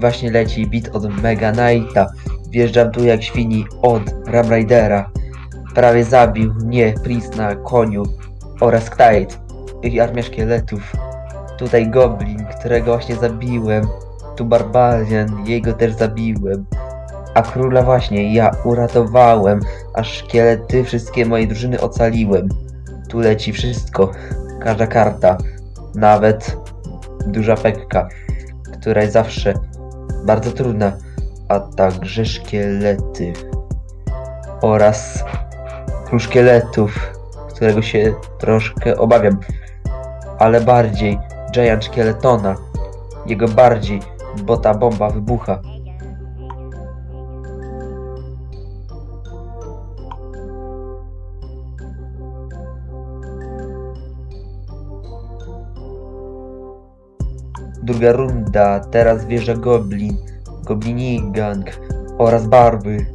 Właśnie leci bit od Mega Knighta. Wjeżdżam tu jak świni od Ram Raidera. Prawie zabił mnie Prince na koniu oraz Knight i armia szkieletów. Tutaj Goblin, którego właśnie zabiłem. Tu Barbarian, jego też zabiłem. A króla właśnie ja uratowałem, a szkielety wszystkie moje drużyny ocaliłem. Tu leci wszystko, każda karta, nawet duża pekka, która jest zawsze bardzo trudna, a także szkielety oraz król szkieletów, którego się troszkę obawiam, ale bardziej Giant Szkieletona, jego bardziej, bo ta bomba wybucha. Druga runda, teraz wjeżdża Goblin, Goblini Gang oraz Barby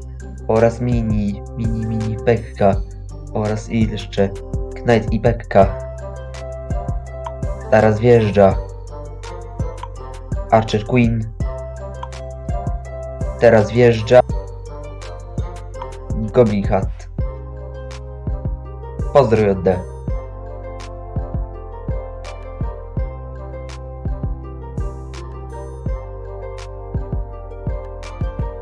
oraz Mini, Mini, Mini Pekka oraz jeszcze Knight i Pekka. Teraz wjeżdża Archer Queen. Teraz wjeżdża Goblin Hat. Pozdro JD.